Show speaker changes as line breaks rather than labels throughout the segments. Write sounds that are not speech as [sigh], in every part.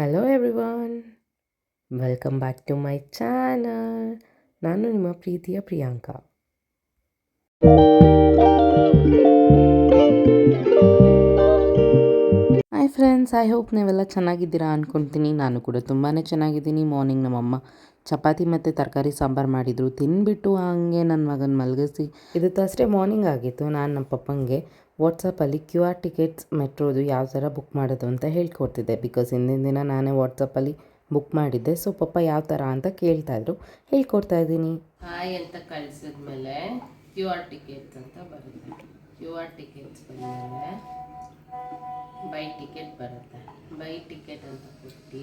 Hello everyone welcome back to my channel ನಾನು ನಿಮ್ಮ ಪ್ರೀತಿಯ Priyanka. Hi friends I hope ನೀವೆಲ್ಲ ಚೆನ್ನಾಗಿದ್ದೀರಾ ಅಂದ್ಕೊಳ್ತೀನಿ ನಾನು ಕೂಡ ತುಂಬಾ ಚೆನ್ನಾಗಿದ್ದೀನಿ. ಮಾರ್ನಿಂಗ್ ನಮ್ಮಮ್ಮ. ಚಪಾತಿ ಮತ್ತು ತರಕಾರಿ, ಸಾಂಬಾರು ಮಾಡಿದರು. ತಿನ್ಬಿಟ್ಟು ಹಂಗೆ ನನ್ನ ಮಗನ ಮಲಗಿಸಿ. ಇದು ತರ್ಸ್ಡೇ ಮಾರ್ನಿಂಗ್ ಆಗಿತ್ತು. ನಾನು ನಮ್ಮ ಪಪ್ಪಂಗೆ ವಾಟ್ಸಪ್ಪಲ್ಲಿ ಕ್ಯೂ ಆರ್ ಟಿಕೆಟ್ಸ್ ಮೆಟ್ರೋದು ಯಾವ ಥರ ಬುಕ್ ಮಾಡೋದು ಅಂತ ಹೇಳ್ಕೊಡ್ತಿದ್ದೆ. ಬಿಕಾಸ್ ಹಿಂದಿನ ದಿನ ನಾನೇ ವಾಟ್ಸಪ್ಪಲ್ಲಿ ಬುಕ್ ಮಾಡಿದ್ದೆ. ಸೊ ಪಪ್ಪ ಯಾವ ಥರ ಅಂತ ಕೇಳ್ತಾಯಿದ್ರು ಹೇಳ್ಕೊಡ್ತಾ ಇದ್ದೀನಿ. ಹಾಯ್ ಅಂತ ಕಳಿಸಿದ್ಮೇಲೆ ಕ್ಯೂ ಆರ್ ಟಿಕೆಟ್ಸ್ ಅಂತ ಬರುತ್ತೆ. ಕ್ಯೂ ಆರ್ ಟಿಕೆಟ್ಸ್ ಬಂದಮೇಲೆ ಬೈ ಟಿಕೆಟ್ ಬರುತ್ತೆ. ಬೈ ಟಿಕೆಟ್ ಅಂತ ಕೊಟ್ಟು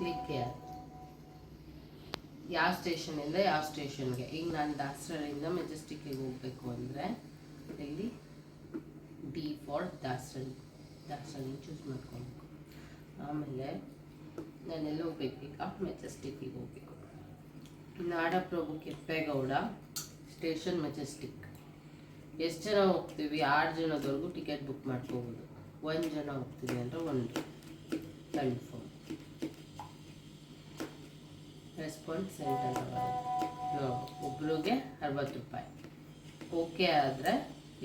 ಕ್ಲಿಕ್ ಯಾವ ಸ್ಟೇಷನಿಂದ ಯಾವ ಸ್ಟೇಷನ್ಗೆ ಈಗ ನಾನು ದಾಸರಳ್ಳಿಯಿಂದ ಮೆಜೆಸ್ಟಿಕ್ಕಿಗೆ ಹೋಗಬೇಕು ಅಂದರೆ ಇಲ್ಲಿ D for Dasarahalli. Dasarahalli choose ಮಾಡ್ಕೊಬೇಕು. ಆಮೇಲೆ ನಾನೆಲ್ಲ ಹೋಗ್ಬೇಕು. ಈಗ ಮೆಜೆಸ್ಟಿಕ್ಕಿಗೆ ಹೋಗಬೇಕು. ನಾಡಪ್ರಭು ಕೆಪ್ಪೇಗೌಡ ಸ್ಟೇಷನ್ ಮೆಜೆಸ್ಟಿಕ್ ಎಷ್ಟು ಜನ ಹೋಗ್ತೀವಿ? ಆರು ಜನದವರೆಗೂ ಟಿಕೆಟ್ ಬುಕ್ ಮಾಡ್ಕೋಬೋದು. ಒಂದು ಜನ ಹೋಗ್ತೀವಿ ಅಂದರೆ ಒಂದು. ಕನ್ಫರ್ಮ್ ರೆಸ್ಪಾನ್ಸ್ ಸೆಂಟ್ ಅಂತ ಬರುತ್ತೆ ಒಬ್ರಿಗೆ ಅರವತ್ತು ರೂಪಾಯಿ. ಓಕೆ ಆದರೆ,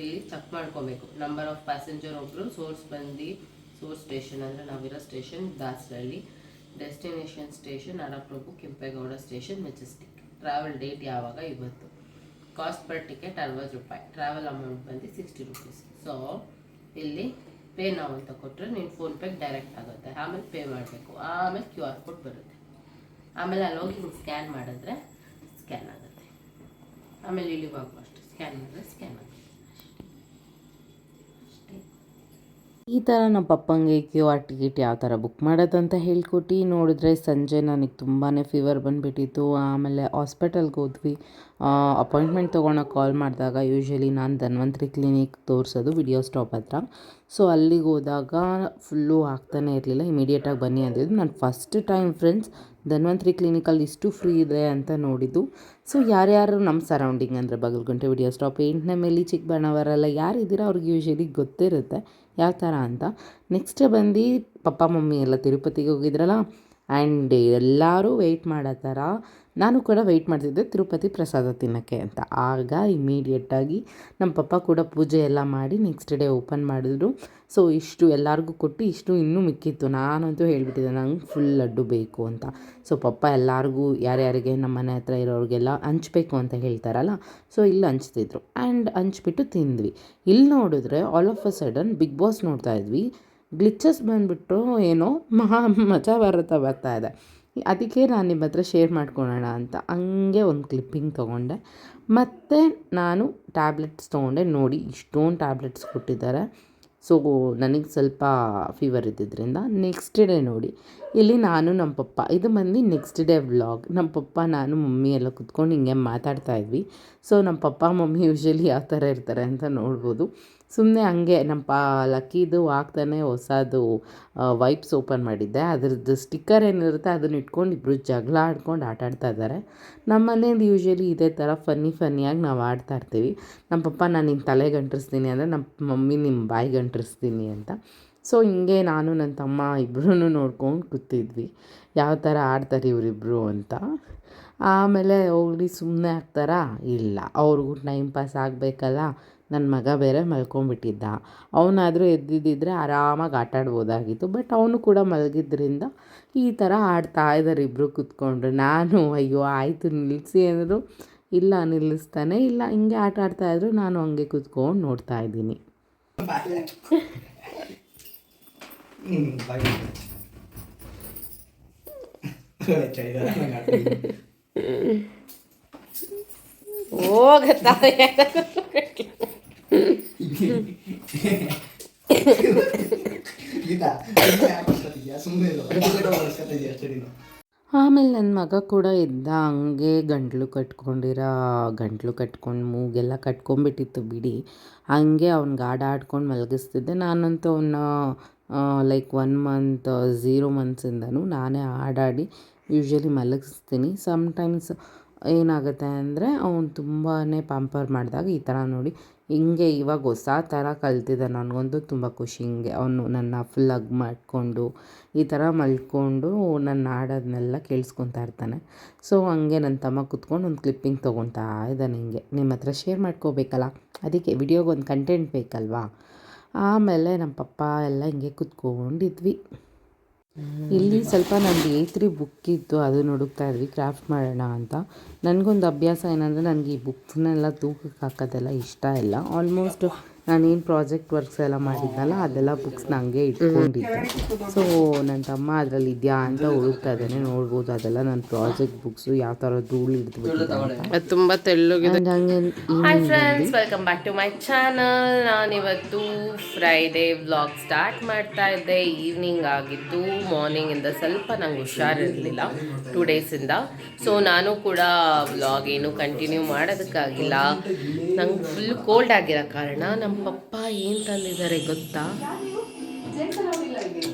ಇಲ್ಲಿ ಚೆಕ್ ಮಾಡ್ಕೋಬೇಕು. ನಂಬರ್ ಆಫ್ ಪ್ಯಾಸೆಂಜರ್ ಒಬ್ಬರು ಸೋರ್ಸ್ ಬಂದು ಸೋರ್ಸ್ ಸ್ಟೇಷನ್ ಅಂದರೆ ನಾವಿರೋ station Dasarahalli. Destination station Nadaprabhu Kempegowda station Majestic travel date ಯಾವಾಗ? ಇವತ್ತು. ಕಾಸ್ಟ್ ಪರ್ ಟಿಕೆಟ್ ಅರವತ್ತು ರೂಪಾಯಿ. ಟ್ರಾವೆಲ್ ಅಮೌಂಟ್ ಬಂದು ಸಿಕ್ಸ್ಟಿ ರುಪೀಸ್ ಸೊ ಇಲ್ಲಿ ಪೇ ನಾವು ಅಂತ ಕೊಟ್ಟರೆ ನೀನು ಫೋನ್ಪೇಗೆ ಡೈರೆಕ್ಟ್ ಆಗುತ್ತೆ. ಆಮೇಲೆ ಪೇ ಮಾಡಬೇಕು. ಆಮೇಲೆ ಕ್ಯೂ ಆರ್ ಕೋಡ್ ಬರುತ್ತೆ. ಆಮೇಲೆ ಅಲ್ಲಿ ಹೋಗಿ ಹಿಂಗೆ ಸ್ಕ್ಯಾನ್ ಮಾಡಿದ್ರೆ ಸ್ಕ್ಯಾನ್ ಆಗುತ್ತೆ. ಆಮೇಲೆ ಇಳಿವಾಗ ಅಷ್ಟು ಸ್ಕ್ಯಾನ್ ಮಾಡಿದ್ರೆ ಸ್ಕ್ಯಾನ್ ಆಗುತ್ತೆ ಅಷ್ಟೇ ಈ ಥರ ನಮ್ಮ ಪಪ್ಪಂಗೆ ಕ್ಯೂ ಆರ್ ಟಿಕೆಟ್ ಯಾವ ಥರ ಬುಕ್ ಮಾಡೋದಂತ ಹೇಳ್ಕೊಟ್ಟು ನೋಡಿದ್ರೆ ಸಂಜೆ ನನಗೆ ತುಂಬಾ ಫೀವರ್ ಬಂದುಬಿಟ್ಟಿತ್ತು. ಆಮೇಲೆ ಹಾಸ್ಪಿಟಲ್ಗೆ ಹೋದ್ವಿ. ಅಪಾಯಿಂಟ್ಮೆಂಟ್ ತೊಗೊಳಕ್ಕೆ ಕಾಲ್ ಮಾಡಿದಾಗ ಯೂಶ್ವಲಿ ನಾನು ಧನ್ವಂತ್ರಿ ಕ್ಲಿನಿಕ್ ತೋರಿಸೋದು ವಿಡಿಯೋ ಸ್ಟಾಪ್ ಹತ್ರ. ಸೊ ಅಲ್ಲಿಗೆ ಹೋದಾಗ ಫುಲ್ಲು ಆಗ್ತಾನೆ ಇರಲಿಲ್ಲ. ಇಮಿಡಿಯೇಟಾಗಿ ಬನ್ನಿ ಅಂದಿದ್ದು. ನಾನು ಫಸ್ಟ್ ಟೈಮ್ ಫ್ರೆಂಡ್ಸ್ ಧನ್ವಂತ್ರಿ ಕ್ಲಿನಿಕಲ್ಲಿ ಇಷ್ಟು ಫ್ರೀ ಇದೆ ಅಂತ ನೋಡಿದ್ದು. ಸೊ ಯಾರ್ಯಾರು ನಮ್ಮ ಸರೌಂಡಿಂಗ್ ಅಂದರೆ ಬಗಲ್ಗುಂಟೆ ವಿಡಿಯೋ ಸ್ಟಾಪ್ ಎಂಟನೇ ಮೇಲೆ ಚಿಕ್ಕಬಣ್ಣವರೆಲ್ಲ ಯಾರಿದ್ದೀರಾ ಅವ್ರಿಗೆ ಯೂಶ್ವಲಿ ಗೊತ್ತಿರುತ್ತೆ. ಯಾವ ಥರ ಅಂತ. ನೆಕ್ಸ್ಟ್ ಬಂದು ಪಪ್ಪ ಮಮ್ಮಿ ಎಲ್ಲ ತಿರುಪತಿಗೆ ಹೋಗಿದ್ರಲ್ಲ ಆ್ಯಂಡ್ ಎಲ್ಲರೂ ವೆಯ್ಟ್ ಮಾಡೋ ಥರ ನಾನು ಕೂಡ ವೆಯ್ಟ್ ಮಾಡ್ತಿದ್ದೆ ತಿರುಪತಿ ಪ್ರಸಾದ ತಿನ್ನೋಕ್ಕೆ ಅಂತ. ಆಗ ಇಮ್ಮಿಡಿಯೇಟಾಗಿ ನಮ್ಮ ಪಪ್ಪ ಕೂಡ ಪೂಜೆ ಎಲ್ಲ ಮಾಡಿ ನೆಕ್ಸ್ಟ್ ಡೇ ಓಪನ್ ಮಾಡಿದ್ರು. ಸೊ ಇಷ್ಟು ಎಲ್ಲರಿಗೂ ಕೊಟ್ಟು ಇಷ್ಟು ಇನ್ನೂ ಮಿಕ್ಕಿತ್ತು. ನಾನಂತೂ ಹೇಳಿಬಿಟ್ಟಿದ್ದೆ, ನಂಗೆ ಫುಲ್ ಲಡ್ಡು ಬೇಕು ಅಂತ. ಸೊ ಪಪ್ಪ ಎಲ್ಲರಿಗೂ, ಯಾರ್ಯಾರಿಗೆ ನಮ್ಮ ಮನೆ ಹತ್ರ ಇರೋರಿಗೆಲ್ಲ ಹಂಚಬೇಕು ಅಂತ ಹೇಳ್ತಾರಲ್ಲ ಸೊ ಇಲ್ಲಿ ಹಂಚ್ತಿದ್ರು. ಆ್ಯಂಡ್ ಹಂಚ್ಬಿಟ್ಟು ತಿಂದ್ವಿ. ಇಲ್ಲಿ ನೋಡಿದ್ರೆ all of a sudden big boss ನೋಡ್ತಾ ಇದ್ವಿ. ಗ್ಲಿಚಸ್ ಬಂದುಬಿಟ್ಟು ಏನೋ ಮಹಾ ಮಜಾ ಬರುತ್ತಾ ಬರ್ತಾ ಇದೆ. ಅದಕ್ಕೆ ನಾನು ನಿಮ್ಮ ಹತ್ರ ಶೇರ್ ಮಾಡ್ಕೊಳ್ಳೋಣ ಅಂತ. ಹಂಗೆ ಒಂದು ಕ್ಲಿಪ್ಪಿಂಗ್ ತೊಗೊಂಡೆ. ಮತ್ತು ನಾನು ಟ್ಯಾಬ್ಲೆಟ್ಸ್ ತೊಗೊಂಡೆ. ನೋಡಿ, ಇಷ್ಟೊಂದು ಟ್ಯಾಬ್ಲೆಟ್ಸ್ ಕೊಟ್ಟಿದ್ದಾರೆ. ಸೊ, ನನಗೆ ಸ್ವಲ್ಪ ಫೀವರ್ ಇದ್ದಿದ್ದರಿಂದ ನೆಕ್ಸ್ಟ್ ಡೇ ನೋಡಿ. ಇಲ್ಲಿ ನಾನು ನಮ್ಮ ಪಪ್ಪ. ಇದು ಬಂದು ನೆಕ್ಸ್ಟ್ ಡೇ ವ್ಲಾಗ್ ನಮ್ಮ ಪಪ್ಪ, ನಾನು, ಮಮ್ಮಿ ಎಲ್ಲ ಕುತ್ಕೊಂಡು ಹಿಂಗೆ ಮಾತಾಡ್ತಾ ಇದ್ವಿ. ಸೊ ನಮ್ಮ ಪಪ್ಪ, ಮಮ್ಮಿ ಯೂಶ್ವಲಿ ಯಾವ ಥರ ಇರ್ತಾರೆ ಅಂತ ನೋಡ್ಬೋದು. ಸುಮ್ಮನೆ ಹಂಗೆ ನಮ್ಮ ಪಾ, ಲಕ್ಕಿದು ಆಗ್ತಾನೆ ಹೊಸದು ವೈಪ್ಸ್ ಓಪನ್ ಮಾಡಿದ್ದೆ. ಅದ್ರದ್ದು ಸ್ಟಿಕ್ಕರ್ ಏನಿರುತ್ತೆ ಅದನ್ನ ಇಟ್ಕೊಂಡು ಇಬ್ಬರು ಜಗಳ ಆಡ್ಕೊಂಡು ಆಟ ಆಡ್ತಾ ಇದ್ದಾರೆ. ನಮ್ಮ ಮನೇಲಿ ಯೂಶ್ವಲಿ ಇದೇ ಥರ ಫನ್ನಿ ಫನ್ನಿಯಾಗಿ ನಾವು ಆಡ್ತಾ ಇರ್ತೀವಿ. ನಮ್ಮ ಪಪ್ಪ, ನಾನು ನಿನ್ನ ತಲೆಗೆ ಅಂಟಿಸ್ತೀನಿ ಅಂದರೆ ನಮ್ಮ ಮಮ್ಮಿ ನಿಮ್ಮ ಬಾಯಿಗೆ ಅಂಟಿಸ್ತೀನಿ ಅಂತ. ಸೊ ಹಿಂಗೆ ನಾನು ನನ್ನ ತಮ್ಮ ಇಬ್ಬರೂ ನೋಡ್ಕೊಂಡು ಕೂತಿದ್ವಿ. ಯಾವ ಥರ ಆಡ್ತಾರೆ ಇವರಿಬ್ಬರು ಅಂತ. ಆಮೇಲೆ ಹೋಗ್ಲಿ ಸುಮ್ಮನೆ ಆಗ್ತಾರಾ? ಇಲ್ಲ. ಅವ್ರಿಗೂ ಟೈಮ್ ಪಾಸ್ ಆಗಬೇಕಲ್ಲ. ನನ್ನ ಮಗ ಬೇರೆ ಮಲ್ಕೊಂಡ್ಬಿಟ್ಟಿದ್ದ. ಅವನಾದರೂ ಎದ್ದಿದ್ದಿದ್ರೆ ಆರಾಮಾಗಿ ಆಟಾಡ್ಬೋದಾಗಿತ್ತು ಬಟ್ ಅವನು ಕೂಡ ಮಲಗಿದ್ರಿಂದ ಈ ಥರ ಆಡ್ತಾ ಇದ್ದಾರೆ ಇಬ್ಬರು ಕೂತ್ಕೊಂಡು. ನಾನು, ಅಯ್ಯೋ, ಆಯಿತು ನಿಲ್ಲಿಸಿ ಅಂದರು, ಇಲ್ಲ, ನಿಲ್ಲಿಸ್ತಾನೆ. ಇಲ್ಲ, ಹಿಂಗೆ ಆಟ ಆಡ್ತಾಯಿದ್ರು ನಾನು ಹಂಗೆ ಕೂತ್ಕೊಂಡು ನೋಡ್ತಾ ಇದ್ದೀನಿ. [laughs] ಆಮೇಲೆ ನನ್ನ ಮಗ ಕೂಡ ಇದ್ದ ಹಂಗೆ ಗಂಟ್ಲು ಕಟ್ಕೊಂಡಿರೋ, ಗಂಟ್ಲು ಕಟ್ಕೊಂಡು ಮೂಗೆಲ್ಲ ಕಟ್ಕೊಂಡ್ಬಿಟ್ಟಿತ್ತು ಬಿಡಿ. ಹಂಗೆ ಅವ್ನಿಗೆ ಗಾಡಾಡ್ಕೊಂಡು ಮಲಗಿಸ್ತಿದ್ದೆ. ನಾನಂತೂ ಅವನ್ನ ಲೈಕ್ ಒನ್ ಮಂತ್ ಝೀರೋ ಮಂತ್ಸಿಂದನೂ ನಾನೇ ಆಡಾಡಿ ಯೂಶ್ವಲಿ ಮಲಗಿಸ್ತೀನಿ. ಸಮ್ಟೈಮ್ಸ್ ಏನಾಗುತ್ತೆ ಅಂದರೆ ಅವನು ತುಂಬಾ ಪಂಪರ್ ಮಾಡಿದಾಗ ಈ ಥರ ನೋಡಿ. ಹಿಂಗೆ ಇವಾಗ ಹೊಸ ಥರ ಕಲ್ತಿದ್ದ ನನಗಂತೂ ತುಂಬ ಖುಷಿ ಹಿಂಗೆ. ಅವನು ನನ್ನ ಫುಲ್ ಹಗ್ ಮಾಡಿಕೊಂಡು ಈ ಥರ ಮಲ್ಕೊಂಡು ನನ್ನ ಹಾಡೋದನ್ನೆಲ್ಲ ಕೇಳಿಸ್ಕೊತಾ ಇರ್ತಾನೆ. ಸೊ ಹಂಗೆ ನನ್ನ ತಮ್ಮ ಕುತ್ಕೊಂಡು ಒಂದು ಕ್ಲಿಪ್ಪಿಂಗ್ ತೊಗೊತಾ ಇದ್ದಾನೆ ಹಿಂಗೆ. ನಿಮ್ಮ ಹತ್ರ ಶೇರ್ ಮಾಡ್ಕೋಬೇಕಲ್ಲ? ಅದಕ್ಕೆ ವಿಡಿಯೋಗೆ ಒಂದು ಕಂಟೆಂಟ್ ಬೇಕಲ್ವಾ? ಆಮೇಲೆ ನಮ್ಮ ಪಪ್ಪ ಎಲ್ಲ ಹಿಂಗೆ ಕುತ್ಕೊಂಡಿದ್ವಿ. ಇಲ್ಲಿ ಸ್ವಲ್ಪ ನಂದು ಏತ್ರಿ ಬುಕ್ ಇತ್ತು, ಅದು ಹುಡುಕ್ತಾ ಇದ್ವಿ ಕ್ರಾಫ್ಟ್ ಮಾಡೋಣ ಅಂತ. ನನಗೊಂದು ಅಭ್ಯಾಸ ಏನಂದರೆ ನನಗೆ ಈ ಬುಕ್ಸ್ನೆಲ್ಲ ತೂಕಕ್ಕೆ ಹಾಕೋದೆಲ್ಲ ಇಷ್ಟ ಇಲ್ಲ. ಆಲ್ಮೋಸ್ಟ್ ನಾನೇನು ಪ್ರಾಜೆಕ್ಟ್ ವರ್ಕ್ಸ್ ಎಲ್ಲ ಮಾಡಿದ್ನಲ್ಲ ಅದೆಲ್ಲ ಬುಕ್ಸ್ನ ಹಂಗೆ ಇಟ್ಕೊಂಡಿದ್ದೆ. ಸೊ ನನ್ನ ತಮ್ಮ ಅದರಲ್ಲಿ ಇದೆಯಾ ಅಂತ ಹುಡುಕ್ತಾ ಇದ್ದಾನೆ ನೋಡ್ಬೋದು ಅದೆಲ್ಲ ನನ್ನ ಪ್ರಾಜೆಕ್ಟ್ ಬುಕ್ಸು ಯಾವ ಥರ ಧೂಳು ಹಿಡಿದ್ಬಿಟ್ಟಿದೆ
ತುಂಬ ತೆಳ್ಳಗಿದೆ. Hi friends welcome back to my channel ನಾನಿವತ್ತು ಫ್ರೈಡೇ ವ್ಲಾಗ್ ಸ್ಟಾರ್ಟ್ ಮಾಡ್ತಾ ಇದ್ದೆ. ಈವ್ನಿಂಗ್ ಆಗಿತ್ತು ಮಾರ್ನಿಂಗಿಂದ ಸ್ವಲ್ಪ ನಂಗೆ ಹುಷಾರಿರಲಿಲ್ಲ ಟೂ ಡೇಸಿಂದ ಸೊ ನಾನು ಕೂಡ ವ್ಲಾಗ್ ಏನು ಕಂಟಿನ್ಯೂ ಮಾಡೋದಕ್ಕಾಗಿಲ್ಲ. ನಂಗೆ ಫುಲ್ ಕೋಲ್ಡ್ ಆಗಿರೋ ಕಾರಣ ನಮ್ಮ ಪಪ್ಪ ಏನು ತಂದಿದ್ದಾರೆ ಗೊತ್ತಾ?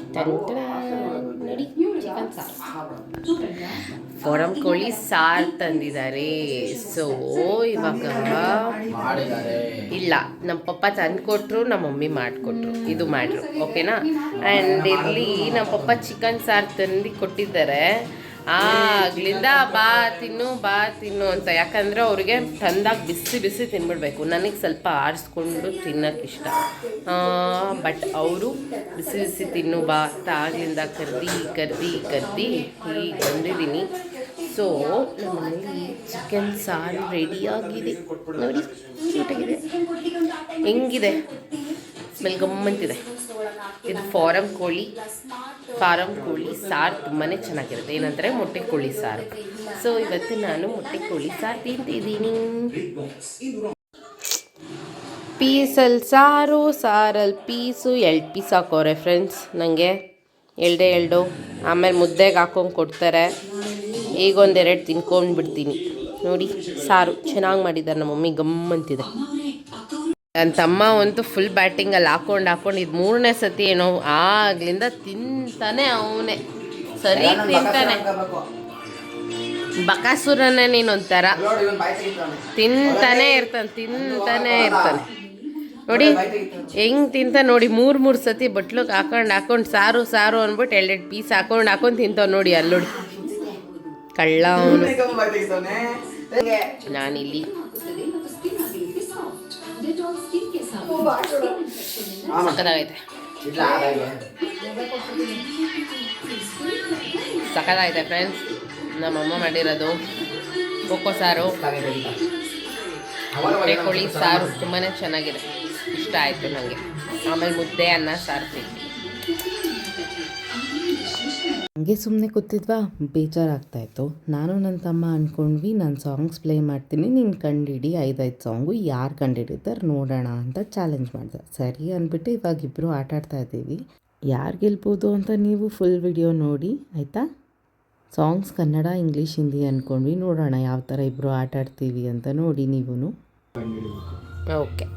ಸಾರು ಫೋರಂ ಕೋಳಿ ಸಾರು. ತಂದಿದ್ದಾರೆ. ಸೊ ಇವಾಗ ಇಲ್ಲ ನಮ್ಮ ಪಪ್ಪ ತಂದು ಕೊಟ್ಟರು ನಮ್ಮ ಮಮ್ಮಿ ಮಾಡಿಕೊಟ್ರು. ಇದು ಮಾಡ್ರು ಓಕೆನಾ ಆ್ಯಂಡ್ ಇಲ್ಲಿ ನಮ್ಮ ಪಪ್ಪ ಚಿಕನ್ ಸಾರು ತಂದು ಕೊಟ್ಟಿದ್ದಾರೆ. ಆಗ್ಲಿಂದ ಬಾ, ತಿನ್ನು ಬಾ, ತಿನ್ನು ಅಂತ. ಯಾಕಂದರೆ ಅವ್ರಿಗೆ ತಂದಾಗ ಬಿಸಿ ಬಿಸಿ ತಿನ್ಬಿಡ್ಬೇಕು. ನನಗೆ ಸ್ವಲ್ಪ ಆರಿಸ್ಕೊಂಡು ತಿನ್ನಕ್ಕೆ ಇಷ್ಟ. ಬಟ್ ಅವರು ಬಿಸಿ ಬಿಸಿ ತಿನ್ನು ಬಾ, ಅಂತ ಆಗ್ಲಿಂದ ಕರ್ದಿ ಕರ್ದಿ ಕರ್ದಿ ಹೀಗೆ ಬಂದಿದ್ದೀನಿ. ಸೊ ನಮ್ಮಲ್ಲಿ ಚಿಕನ್ ಸಾರು ರೆಡಿಯಾಗಿದೆ ನೋಡಿ ಹೆಂಗಿದೆ? ಸ್ಮೆಲ್ ಗಮ್ಮಂತಿದೆ ಇದು. ಫಾರಂ ಕೋಳಿ ಫಾರಂ ಕೋಳಿ ಸಾರು ತುಂಬಾ ಚೆನ್ನಾಗಿರುತ್ತೆ. ಏನಂದರೆ ಮೊಟ್ಟೆ ಕೋಳಿ ಸಾರು. ಸೊ ಇವತ್ತು ನಾನು ಮೊಟ್ಟೆ ಕೋಳಿ ಸಾರು ತಿಂತಿದ್ದೀನಿ. ಪೀಸಲ್ಲಿ ಸಾರು ಸಾರಲ್ಲಿ ಪೀಸು ಎರಡು ಪೀಸ್ ಹಾಕೋರೆ ಫ್ರೆಂಡ್ಸ್ ನನಗೆ ಎಲ್ಡೆ ಎಲ್ಡು ಆಮೇಲೆ ಮುದ್ದೆಗೆ ಹಾಕೊಂಡು ಕೊಡ್ತಾರೆ. ಈಗ ಒಂದೆರಡು ತಿನ್ಕೊಂಡು ಬಿಡ್ತೀನಿ. ನೋಡಿ, ಸಾರು ಚೆನ್ನಾಗಿ ಮಾಡಿದ್ದಾರೆ ನಮ್ಮ ಮಮ್ಮಿ. ಗಮ್ಮಂತಿದೆ ನನ್ನ ತಮ್ಮ ಅಂತೂ ಫುಲ್ ಬ್ಯಾಟಿಂಗಲ್ಲಿ ಹಾಕೊಂಡು ಹಾಕೊಂಡು ಇದು ಮೂರನೇ ಸತಿ ಏನೋ ಆಗ್ಲಿಂದ ತಿಂತಾನೆ ಅವನೇ. ಸರಿ ತಿಂತಾನೆ. ಬಕಾಸುರನೇ ನೀನೊಂಥರ. ತಿಂತಾನೆ ಇರ್ತಾನೆ ತಿಂತಾನೆ ಇರ್ತಾನೆ. ನೋಡಿ ಹೆಂಗ್ ತಿಂತ ನೋಡಿ ಮೂರು ಮೂರು ಸತಿ ಬಟ್ಲಿಗೆ ಹಾಕೊಂಡು ಹಾಕೊಂಡು ಸಾರು ಸಾರು ಅಂದ್ಬಿಟ್ಟು ಎರಡೆರಡು ಪೀಸ್ ಹಾಕೊಂಡು ಹಾಕೊಂಡು ತಿಂತಾವ್ ನೋಡಿ ಅಲ್ಲೋಡಿ. ಕಳ್ಳ ಅವನು. ನಾನಿಲ್ಲಿ. ಸಕ್ಕದಾಗೈತೆ ಸಕ್ಕದಾಗೈತೆ ಫ್ರೆಂಡ್ಸ್ ನಮ್ಮಮ್ಮ ಮಾಡಿರೋದು ಕೊಕ್ಕೋ ಸಾರು. ಕೋಳಿ ಸಾರು ತುಂಬಾ ಚೆನ್ನಾಗಿದೆ. ಇಷ್ಟ ಆಯಿತು ನನಗೆ ಆಮೇಲೆ ಮುದ್ದೆ ಅನ್ನ ಸಾರು ತಿಂತೀನಿ.
ಹಂಗೆ ಸುಮ್ಮನೆ ಕೂತಿದ್ವಾ? ಬೇಜಾರಾಗ್ತಾಯಿತ್ತು ನಾನು ನನ್ನ ತಮ್ಮ ಅಂದ್ಕೊಂಡ್ವಿ ನಾನು ಸಾಂಗ್ಸ್ ಪ್ಲೇ ಮಾಡ್ತೀನಿ, ನೀನು ಕಂಡಿಡಿ, ಐದೈದು ಸಾಂಗು ಯಾರು ಕಂಡಿಡಿತಾರೆ ನೋಡೋಣ ಅಂತ ಚಾಲೆಂಜ್ ಮಾಡಿದೆ. ಸರಿ ಅಂದ್ಬಿಟ್ಟು ಇವಾಗ ಇಬ್ಬರು ಆಟ ಆಡ್ತಾ ಇದ್ದೀವಿ. ಯಾರು ಗೆಲ್ಬೋದು ಅಂತ ನೀವು ಫುಲ್ ವಿಡಿಯೋ ನೋಡಿ, ಆಯಿತಾ? ಸಾಂಗ್ಸ್ ಕನ್ನಡ ಇಂಗ್ಲೀಷ್ ಹಿಂದಿ ಅಂದ್ಕೊಂಡ್ವಿ ನೋಡೋಣ ಯಾವ ಥರ ಇಬ್ಬರು ಆಟ ಆಡ್ತೀವಿ ಅಂತ ನೋಡಿ ನೀವು
ಓಕೆ.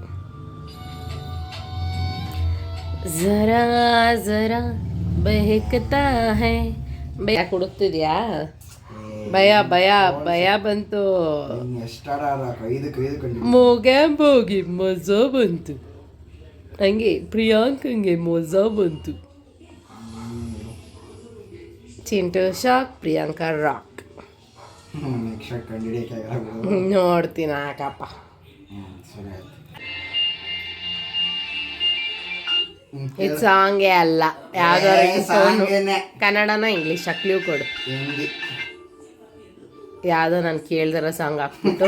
ಜರಾ ಜರಾ ಬೆಹಕತಾ ಹೈ? ಭಯ ಕುಡುತ್ತಿದ್ಯಾ? ಭಯ ಭಯ ಭಯ ಬಂತು. ಮೋಗ ಹೋಗಿ ಮಜಾ ಬಂತು. ಹಂಗೆ ಪ್ರಿಯಾಂಕಂಗೆ ಮಜಾ ಬಂತು. Chintu shock Priyanka rock. ನೋಡ್ತೀನಿ ಹಾಕಪ್ಪ ಇದು ಸಾಂಗೇ ಅಲ್ಲ. ಯಾವ್ದಾರು ಸೌಂಡು ಕನ್ನಡನ ಇಂಗ್ಲೀಷ್ ಕ್ಲೂ ಕೊಡು. ಯಾವುದೋ ನಾನು ಕೇಳ್ದಿರೋ ಸಾಂಗ್ ಹಾಕ್ಬಿಟ್ಟು.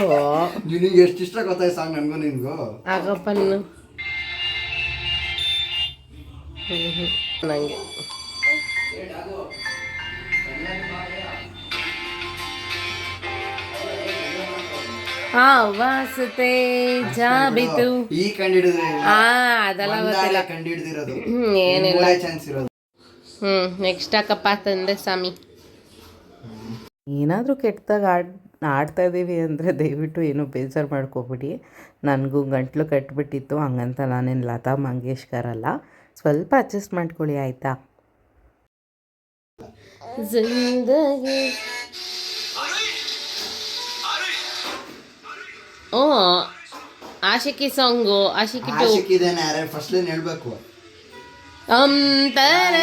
ನಿನಗೆ ಎಷ್ಟು ಇಷ್ಟ ಗೊತ್ತಾಯ್ತು ಸಾಂಗ್ ನನಗೂ ನಿನಗೂ?
ಆಗಪ್ಪ ನೀನು. ನನಗೆ ಹಾ ವಾಸತೆ ಜಾಬಿತು
ಈ ಕಂಡಿಡಿದ್ರೆ
ಹಾ ಅದೆಲ್ಲ ಗೊತ್ತಿಲ್ಲ.
ಕಂಡಿಡಿದಿರೋದು.
ಹ್ಮ್, ಏನಿಲ್ಲ.
ಚಾನ್ಸ್ ಇರೋದು.
ಹ್ಮ್ ನೆಕ್ಸ್ಟ್ ಹಾಕಪ್ಪ ತಂದೆ ಸ್ವಾಮಿ.
ಏನಾದರೂ ಕೆಟ್ಟದಾಗ ಆಡ್ ಆಡ್ತಾ ಇದ್ದೀವಿ ಅಂದರೆ ದಯವಿಟ್ಟು ಏನೂ ಬೇಜಾರು ಮಾಡ್ಕೋಬಿಡಿ. ನನಗೂ ಗಂಟ್ಲು ಕಟ್ಬಿಟ್ಟಿತ್ತು ಹಂಗಂತ ನಾನೇನು ಲತಾ ಮಂಗೇಶ್ಕರ್ ಅಲ್ಲ. ಸ್ವಲ್ಪ ಅಡ್ಜಸ್ಟ್ ಮಾಡ್ಕೊಳ್ಳಿ ಆಯಿತಾ?
ಜಿಂದಗಿ ಓ ಆಶಿಕಿ ಸಾಂಗು ಆಶಿಕಿ ಟು
ಆಶಿಕಿದೇನೆ ಅರೆ ಫಸ್ಟ್ ಲೈನ್ ಹೇಳ್ಬೇಕು.
ಅಂತರ.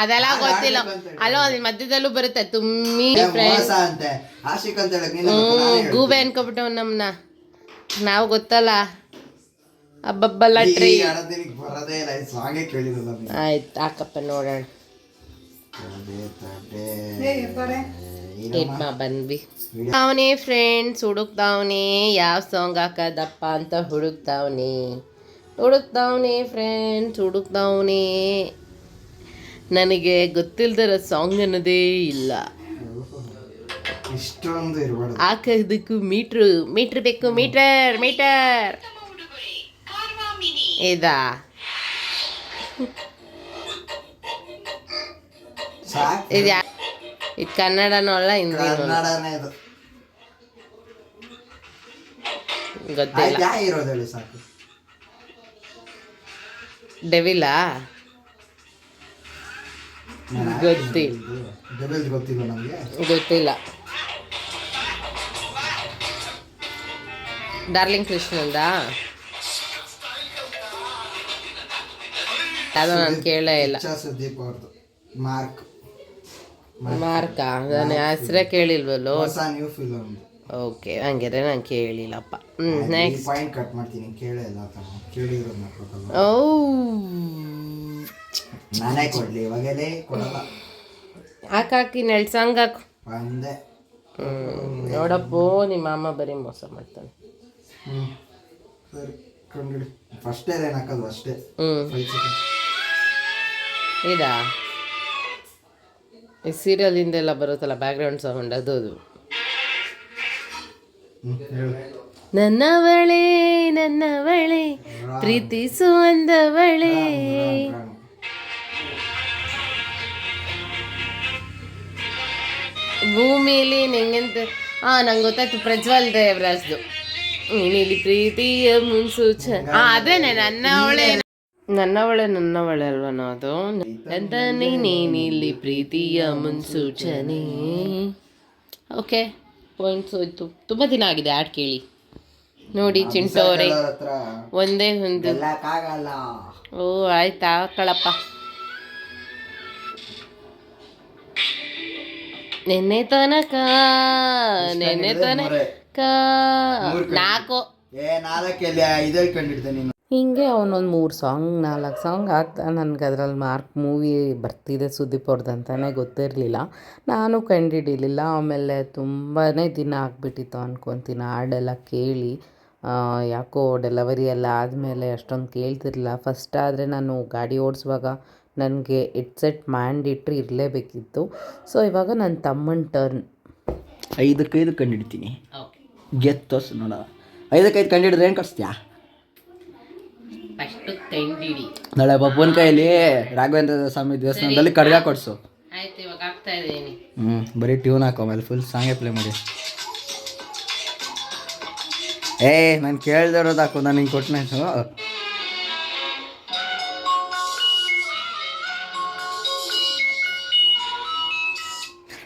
ಅದೆಲ್ಲ ಗೊತ್ತಿಲ್ಲ. ಅಲ್ಲೋ ಅಲ್ಲಿ ಮಧ್ಯದಲ್ಲೂ ಬರುತ್ತೆ. ತುಂಬಿ ಫ್ರೆಂಡ್ಸ್
ಮೋಸ ಅಂತೆ. ಆಶಿಕ್ ಅಂತ ಹೇಳಕ್ ನೀನು
ಹ್ಮ್ ಗೂಬೆ ಅನ್ಕೊಬಿಟ್ಟು ನಮ್ನ. ನಾವು ಗೊತ್ತಲ್ಲ. ಅಬ್ಬಬ್ಬಲ್ಲ ಟ್ರೀ
ನಿನಗೆ ಬರೋದೇ ಇಲ್ಲ ಈ ಸಾಂಗೇ ಕೇಳಿರಲ್ಲ ನೀನು.
ಆಯ್ತು ಹಾಕಪ್ಪ ನೋಡೋಣ. ಇಟ್ಮ ಬಂದ್ವಿ ಅವನೇ ಫ್ರೆಂಡ್ಸ್ ಹುಡುಕ್ತಾವನೆ ಯಾವ ಸಾಂಗ್ ಹಾಕದಪ್ಪ ಅಂತ ಹುಡುಕ್ತಾವನೆ ಹುಡುಕ್ತಾವನೆ ಫ್ರೆಂಡ್ಸ್ ಹುಡುಕ್ತಾವನೆ ನನಗೆ ಗೊತ್ತಿಲ್ದಿರೋ ಸಾಂಗ್ ಅನ್ನೋದೇ ಇಲ್ಲ. ಹಾಕೋದಕ್ಕೂ ಮೀಟ್ರು ಮೀಟ್ರ್ ಬೇಕು ಮೀಟರ್ ಮೀಟರ್. ಇದಾ. ಯಾ ಇದು ಕನ್ನಡನೂ ಅಲ್ಲ ಹಿಂದಿ ಅಲ್ಲ.
ಕನ್ನಡನೇ ಇದು.
ಗೊತ್ತಿಲ್ಲ.
ಯಾ ಇರೋದು ಹೇಳಿ ಸಾಕು.
ಡೆವಿಲಾ? ಗೊತ್ತಿ
ಡೆಬಲ್ ಗೊತ್ತಿಲ್ಲ ನಮಗೆ?
ಗೊತ್ತಿಲ್ಲ. ಡಾರ್ಲಿಂಗ್ ಕೃಷ್ಣಂದ? ಅದು ನಾನು ಕೇಳೇ ಇಲ್ಲ.
ಇಚ್ಛಾ ಸುದೀಪ್ ಅವ್ರದ್ದು ಮಾರ್ಕ್.
ಮಾರ್ಕ ನಾನು ಹೆಸರೇ ಕೇಳಿಲ್ವಲ್ಲೋ?
ಹೊಸ ನ್ಯೂ ಫಿಲಮ್
ಓಕೆ ಹಂಗಿದ್ರೆ ನಾನು ಕೇಳಿಲ್ಲಪ್ಪ. ಹ್ಞೂ ನೆಕ್ಸ್ಟ್
ಪಾಯಿಂಟ್ ಕಟ್ ಮಾಡ್ತೀನಿ ಕೇಳೇ ಇಲ್ಲ ಕಣ ಕೇಳಿರೋದು ಮಾಡ್ಬೇಕಲ್ಲ
ಓ.
ನಾನೇ ಕೊಡ್ಲಿ ಇವಾಗಲೇ ಕೊಡಲ್ಲ.
ಹಾಕಾಕಿ ಹಾಕು
ಅಂದೆ
ನೋಡಪ್ಪ ನಿಮ್ಮ ಅಮ್ಮ ಬರೀ ಮೋಸ ಮಾಡ್ತಾನೆ
ಹ್ಞೂ ಸರಿ ಕಂಡಿಡಿ ಫಸ್ಟೇ ಏನು ಹಾಕೋದು ಅಷ್ಟೇ.
ಹ್ಞೂ ಇದಾ? ಈ ಸೀರಿಯಲಿಂದೆಲ್ಲ ಬರುತ್ತಲ್ಲ ಬ್ಯಾಕ್ಗ್ರೌಂಡ್ ಸೌಂಡ್ ಅದು ಅದು. ನನ್ನವಳೆ ನನ್ನವಳೆ ಪ್ರೀತಿಸುವಂದವಳೆ. ಭೂಮಿಲಿ ನಿಂಗೆಂತ ಹಾ ನಂಗೆ ಗೊತ್ತಾಯ್ತು ಪ್ರಜ್ವಲ್ ದೇವರಾಜ್ದು. ನೀನಿಲ್ಲಿ ಪ್ರೀತಿಯ ಮುನ್ಸೂಚ ಹಾ ಅದೇನೆ ನನ್ನವಳೆ. ನನ್ನವಳೆ ನನ್ನವಳೆ ಅಲ್ವನೋ ಅದು ಅಂತ ನೀನಿಲ್ಲಿ ಪ್ರೀತಿಯ ಮುನ್ಸೂಚನೆ. ಓಕೆ ಪಾಯಿಂಟ್ಸ್ ಹೋಯ್ತು. ತುಂಬ ದಿನ ಆಗಿದೆ ಆಡ್ ಕೇಳಿ. ನೋಡಿ
ಚಿಂಟೋರೆ.
ಒಂದೇ ಒಂದು ಓ ಆಯ್ತಾ? ಕಳಪ್ಪ. ನೆನ್ನೆ ತನಕ ನೆನ್ನೆ ತನಕ ನಾಲ್ಕು.
ಏ ನಾಲ್ಕಲ್ಲಿ ಇದ್ರಲ್ಲಿ ಕಂಡಿಡ್ದೆ ನೀನು.
ಹಿಂಗೆ ಅವನೊಂದು ಮೂರು ಸಾಂಗ್ ನಾಲ್ಕು ಸಾಂಗ್ ಹಾಕ್ತಾ ನನಗೆ ಅದರಲ್ಲಿ ಮಾರ್ಕ್ ಮೂವಿ ಬರ್ತಿದೆ ಸುದೀಪ್ ಅವ್ರದ್ದು ಅಂತಲೇ ಗೊತ್ತಿರಲಿಲ್ಲ. ನಾನು ಕಂಡಿಡಿಲಿಲ್ಲ. ಆಮೇಲೆ ತುಂಬಾ ದಿನ ಆಗಿಬಿಟ್ಟಿತ್ತು ಅನ್ಕೊತೀನಿ. ಹಾಡೆಲ್ಲ ಕೇಳಿ ಯಾಕೋ ಡೆಲವರಿ ಎಲ್ಲ ಆದಮೇಲೆ ಅಷ್ಟೊಂದು ಕೇಳ್ತಿರಲಿಲ್ಲ. ಫಸ್ಟ್ ಆದರೆ ನಾನು ಗಾಡಿ ಓಡಿಸುವಾಗ ನನಗೆ ಹೆಡ್ಸೆಟ್ ಮಾಡಿಟ್ಟರೆ ಇರಲೇಬೇಕಿತ್ತು. ಸೊ ಇವಾಗ ನನ್ನ ತಮ್ಮನ ಟರ್ನ್
ಐದಕ್ಕೈದು ಕಂಡಿಡ್ತೀನಿ. ಗೆತ್ತೋಸ್ ನೋಡ. ಐದಕ್ಕೈದು ಕಂಡಿಡಿದ್ರೆ ಏನು ಕಳಿಸ್ತೀಯಾ
ಫಸ್ಟು ಕಂಡಿಡಿ
ನಾಳೆ ಬಬ್ಬನ ಕೈಯಲ್ಲಿ ರಾಘವೇಂದ್ರ ಸ್ವಾಮಿ ದೇವಸ್ಥಾನದಲ್ಲಿ ಕಡ್ಗ ಕೊಡ್ಸು
ಆಯ್ತು ಇವಾಗ ಆಗ್ತಾ ಇದ್ದೀನಿ
ಹ್ಞೂ ಬರೀ ಟ್ಯೂನ್ ಹಾಕೋ ಆಮೇಲೆ ಫುಲ್ ಸಾಂಗ್ ಪ್ಲೇ ಮಾಡಿ ಏ ನಾನು ಕೇಳ್ದಿರೋದು ಹಾಕು ನಾನು ಹಿಂಗೆ ಕೊಟ್ಟನೆ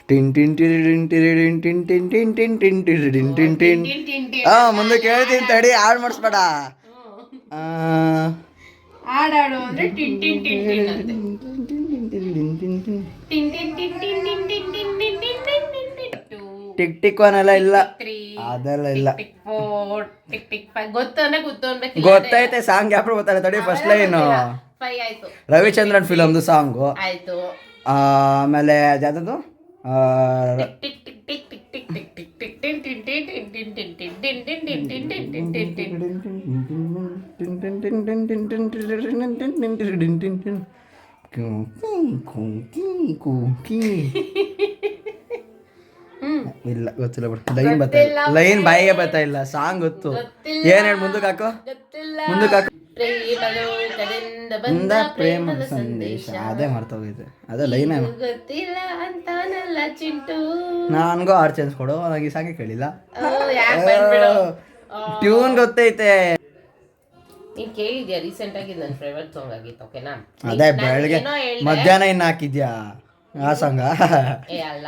ಟಿನ್ ಟಿನ್ ಟಿರಿ ಟಿನ್ ಟಿರಿ ಟಿನ್ ಟಿನ್ ಟಿನ್ ಟಿನ್ ಟಿನ್ ಟಿನ್ ಟಿರಿ ಟಿನ್ ಟಿನ್ ಟಿನ್ ಆ ಮುಂದೆ ಕೇಳ್ತೀನಿ ತಡಿ ಹಾಳು ಮಾಡಿಸ್ಬೇಡ
ಹಾಡಾಡು ಅಂದ್ರೆ ಟಿನ್ ಟಿನ್ ಟಿನ್ ಟಿನ್ ಅಂತೆ
ಟಿಕ್ ಟಿಕ್ ಎಲ್ಲ ಇಲ್ಲ
ತ್ರೀ
ಅದೆಲ್ಲ ಇಲ್ಲ
tick four tick tick five ಗೊತ್ತು ಅಂದ್ರೆ ಗೊತ್ತು ಅನ್ಬೇಕಿಲ್ಲ
ಗೊತ್ತೈತೆ ಸಾಂಗ್ ಯಾಪ್ರು ಗೊತ್ತಾಳೆ ತಡಿ ಫಸ್ಟ್ ಲೈನ್
ಫೈವ್ ಆಯ್ತು
ರವಿಚಂದ್ರನ್ ಫಿಲಮ್ದು ಸಾಂಗು
ಆಯ್ತು
ಆಮೇಲೆ ಅದ್ಯಾವ್ದು ಇಲ್ಲ ಗೊತ್ತಿಲ್ಲ ಬಿಡು ಲೈನ್ ಬರ್ತಾ ಲೈನ್ ಬಾಯಿಗೆ ಬರ್ತಾ ಇಲ್ಲ ಸಾಂಗ್ ಗೊತ್ತು ಏನ್ ಹೇಳಿ ಮುಂದಕ್ಕೆ ಹಾಕೋ ಮುಂದಕ್ಕೆ ಹಾಕೋ
ಪ್ರೇಮಲೋಕದಿಂದ
ಬಂದ ಪ್ರೇಮದ ಸಂದೇಶ. ಅದೇ ಮರ್ತೋಗಿದೆ. ಅದೇ ಲೈನ್
ಗೊತ್ತಿಲ್ಲ ಅಂತಾನಲ್ಲ ಚಿಂಟು.
ನನ್ಗೂ ಆರ್ ಚಾನ್ಸ್ ಕೊಡು ನನಗೆ ಈ ಸಾಂಗೆ ಕೇಳಿಲ್ಲ. ಟ್ಯೂನ್ ಗೊತ್ತೈತೆ.
ನೀನ್ ಕೇಳಿದ್ಯಾ? ರೀಸೆಂಟ್ ಆಗಿ ನನ್ನ ಫೇವರೇಟ್ ಸಾಂಗ್ ಆಗಿತ್ತು ಓಕೆನಾ
ಅದೇ ಬೆಳಗ್ಗೆ ಮಧ್ಯಾಹ್ನ ಇನ್ನ ಹಾಕಿದ್ಯಾ ಆ ಸಾಂಗ
ಏ ಅಲ್ಲ.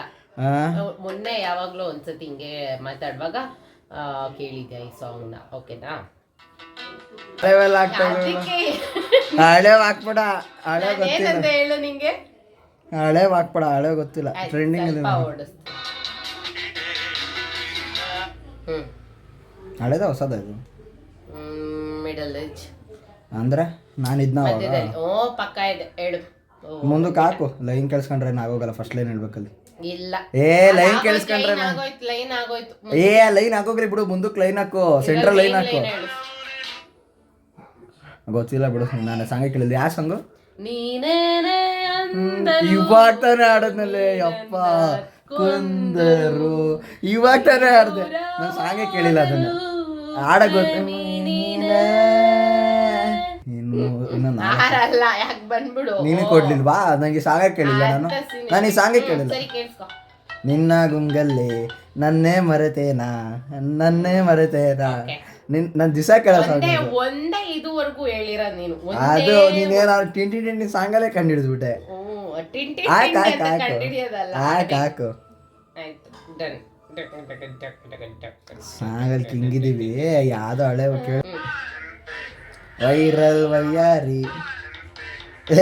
ಮೊನ್ನೆ ಯಾವಾಗಲೂ ಒಂದ್ಸತಿ ಹಿಂಗೆ ಮಾತಾಡುವಾಗ ಕೇಳಿದ್ಯಾ ಈ ಸಾಂಗ್ನ ಓಕೆನಾ
ಹಳೆವೆಲ್ಲ [laughs] ಹಳೆ ಹಾಕ್ಬೇಡ ಹಳೆ ಗೊತ್ತಿಲ್ಲ.
ಹೇಳು ನಿಂಗೆ?
ಹಳೆ ಹಾಕ್ಬೇಡ ಹಳೆ ಗೊತ್ತಿಲ್ಲ. ಟ್ರೆಂಡಿಂಗ್
ಸ್ವಲ್ಪ ಓಡಿಸ್ತೀನಿ.
ಹಳೆದ ಹೊಸದ ಇದು?
ಮಿಡಲ್ ಏಜ್
ಅಂದ್ರೆ ನಾನು ಇದನ್ನ
ಮಧ್ಯದಲ್ಲಿ ಓ ಪಕ್ಕ ಇದೆ. ಹೇಳು. ಓ,
ಮುಂದಕ್ಕೆ ಹಾಕು. ಲೈನ್ ಕೇಳಿಸ್ಕೊಂಡ್ರೆ ಆಗೋಗಲ್ಲ ಫಸ್ಟ್ ಲೈನ್ ಹೇಳ್ಬೇಕಲ್ಲಿ.
ಇಲ್ಲ.
ಏ ಲೈನ್ ಕೇಳಿಸ್ಕೊಂಡ್ರೆ
ಲೈನ್ ಆಗೋಯ್ತು ಲೈನ್ ಆಗೋಯ್ತು.
ಏ ಲೈನ್ ಹಾಕೋಗ್ರಿ ಬಿಡು ಮುಂದಕ್ಕೆ ಲೈನ್ ಹಾಕು. ಸೆಂಟ್ರಲ್ ಲೈನ್ ಹಾಕು.
ಲೈನ್ ಹೇಳು.
ಗೊತ್ತಿಲ್ಲ ಬಿಡು ನಾನು ಸಾಂಗ್ ಕೇಳಿಲ್ಲ ಯಾವ ಸಾಂಗು
ನೀನೇನೆ ಇವಾಗ್ತಾನೆ
ಇವಾಗ ತಾನೇ ಕುಂದರು ಯಪ್ಪ ಕೊಂದರು. ಇವಾಗ ತಾನೇ ಆಡ್ದೆ ನಾನು ಸಾಂಗೇ ಕೇಳಿಲ್ಲ ಅದನ್ನ. ಆಡ ಗೊತ್ತು. ಇನ್ನು ಇನ್ನು ನಾ
ಆರಲ್ಲ ಯಾಕೆ ಬಂದ್ಬಿಡು.
ನೀನು ಕೊಡ್ಲಿಲ್ವಾ ನಂಗೆ ಸಾಂಗೇ ಕೇಳಿಲ್ಲ ನಾನು. ನಾನು. ಈ ಸಾಂಗೇ ಕೇಳಿಲ್ಲ.
ಸರಿ ಕೇಳಿಸ್ಕೊ.
ನಿನ್ನ ಗುಂಗಲ್ಲಿ ನನ್ನೇ ಮರೆತೇನಾ? ನನ್ನೇ ಮರೆತೇನಾ? ನಿನ್ ನನ್ ದಿವಸ ಕೇಳೋ ಸಾಂಗ್
ಒಂದೇ ಒಂದೇ ಇದುವರೆಗೂ ಹೇಳಿರ ನೀನು.
ಅದು ನೀನೇನಾದ್ರು ಟಿಂಟಿ ಟಿಂಟಿ ಸಾಂಗಲ್ಲೇ ಕಂಡು ಹಿಡಿದ್ಬಿಟ್ಟೆ
ಟಿಂಟಿ ಕಂಡಿಡಿಯೋದಲ್ಲ.
ಆಯ್ತು ಹಾಕು
ಆಯ್ತು. ಡನ್.
ಸಾಂಗಲ್ಲಿ ಕಿಂಗಿದೀವಿ. ಯಾವ್ದೋ ಹಳೆ ಕೇಳಿ. ವೈರಲ್ ವಯ್ಯಾರಿ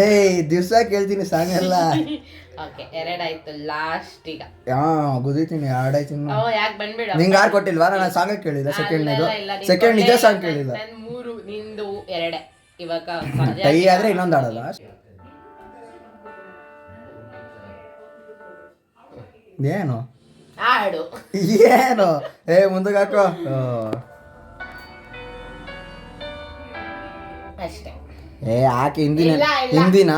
ಏಯ್ ದಿವ್ಸ ಕೇಳ್ತೀನಿ ಸಾಂಗ್ ಎಲ್ಲ [laughs]
ಓಕೆ ಎರಡಾಯ್ತು ಲಾಸ್ಟ್ ಈಗ.
ಯಾ ಗುದಿತೀನಿ ಆಡಾಯ್ತೀನಿ
ಓ ಯಾಕೆ ಬಂದ್ಬಿಡು?
ನಿಂಗೆ ಯಾರು ಕೊಟ್ಟಿಲ್ವಾ? ನಾನು ಸಾಂಗ್ ಕೇಳಿಲ್ಲ ಸೆಕೆಂಡ್ ಇದು ಸೆಕೆಂಡ್ ಸಾಂಗ್. ಕೇಳಿಲ್ಲ.
ನನ್ ಮೂರು ನಿಂದು ಎರಡೆ. ಇವಾಗ ಸಂಜೆ [laughs]
ಟೈ ಆದ್ರೆ ಇನ್ನೊಂದು ಆಡಲ್ಲ ಏನು?
ಆಡು
ಏನು? ಏ ಮುಂದಕ್ಕೆ ಹಾಕೋ. ಓ.
ಅಷ್ಟೇ.
ಏ ಹಾಕಿ ಹಿಂದಿನ. ಹಿಂದಿನ?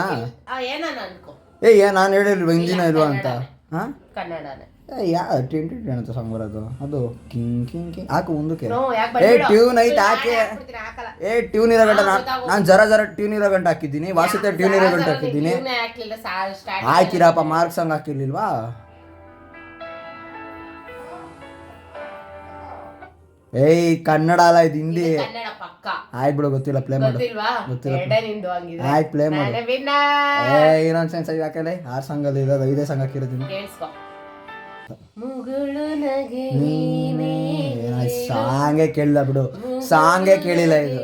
ಏ ನಾನು ಹೇಳಿಲ್ವ ಹಿಂದಿನ ಇಲ್ವಾ ಅಂತ? ಹಾಂ?
ಕನ್ನಡನೇ.
ಯಾ ಟ್ಯೂನ್ ಅಂತ ಸಾಂಗ್ ಬರೋದು ಅದು. King king king. ಹಾಕು ಮುಂದಕ್ಕೆ. ಏ ಟ್ಯೂನ್ ಐತೆ ಹಾಕಿ. ಏ ಟ್ಯೂನ್ ಇರೋ ಗಂಟ ನಾನು ಜರ ಜರ ಟ್ಯೂನ್ ಇರೋ ಗಂಟ ಹಾಕಿದ್ದೀನಿ. ವಾಸಿತ ಟ್ಯೂನ್ ಇರೋ ಗಂಟ ಹಾಕಿದ್ದೀನಿ. ಹಾಕಿರಪ್ಪ ಮಾರ್ಕ್ಸ್ ಸಾಂಗ್ ಹಾಕಿರ್ಲಿಲ್ವಾ? ಏಯ್ ಕನ್ನಡ ಅಲ್ಲ ಇದು ಹಿಂದಿ.
ಕನ್ನಡ ಪಕ್ಕ.
ಆಯ್ತು ಬಿಡು ಗೊತ್ತಿಲ್ಲ ಪ್ಲೇ ಮಾಡು.
ಗೊತ್ತಿಲ್ವಾ?
ಗೊತ್ತಿಲ್ಲ.
ಎರಡೇ ನಿಂದು ಹಂಗಿದ್ರೆ
ಆಯ್ತು ಪ್ಲೇ ಮಾಡು.
ನಾನೇ ಸೆನ್ಸ್
ಏ ಇನ್ನೊಂದು ಸೆನ್ಸ್ ಯಾಕಲೆ ಆರು ಸಾಂಗ್ ಅಲ್ಲಿ ಇರೋದು ಐದೇ ಸಾಂಗ್ ಹಾಕಿರೋದು
ಕೇಳಿಸ್ಕೊ. ಮುಗುಳು ನಗೆ
ಸಾಂಗೇ ಕೇಳಿಲ್ಲ ಬಿಡು. ಸಾಂಗೇ ಕೇಳಿಲ್ಲ ಇದು.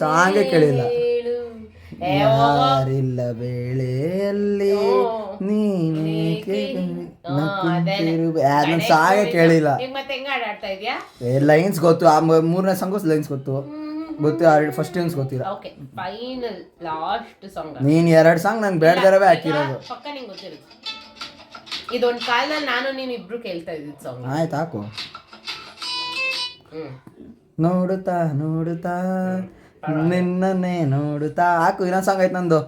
ಸಾಂಗೇ ಕೇಳಿಲ್ಲ. ಯಾರಿಲ್ಲ ಬೇಳೆಯಲ್ಲಿ ನೀನೇಕೆ ನನ್ನ ಸಾಂಗೇ ಕೇಳಿಲ್ಲ. ಲೈನ್ಸ್ ಗೊತ್ತು. ಆ ಮೂರನೇ ಸಾಂಗು ಲೈನ್ಸ್ ಗೊತ್ತು. ಗೊತ್ತು ಫಸ್ಟ್ ಲೈನ್ಸ್ ಗೊತ್ತಿಲ್ಲ.
ಓಕೆ ಫೈನಲ್ ಲಾಸ್ಟ್ ಸಾಂಗ್
ನೀನ್ ಎರಡು ಸಾಂಗ್ ನಂಗೆ ಬೇಡದರವೇ ಹಾಕಿರೋದು.
ಪಕ್ಕ ನಿಂಗೆ ಗೊತ್ತಿರುತ್ತೆ ಇದೊಂದು ಕಾಲದಲ್ಲಿ ನಾನು ನೀನು ಇಬ್ರು ಕೇಳ್ತಾ ಇದ್ದಿದ್ದು ಸಾಂಗ್
ಆಯ್ತು ಹಾಕು. ನೋಡುತ್ತಾ ನೋಡುತ್ತಾ ನಿನ್ನನ್ನೇ ನೋಡುತ್ತಾ. ಹಾಕು ಇನ್ನೊಂದು ಸಾಂಗ್ ಆಯ್ತು ನಂದು.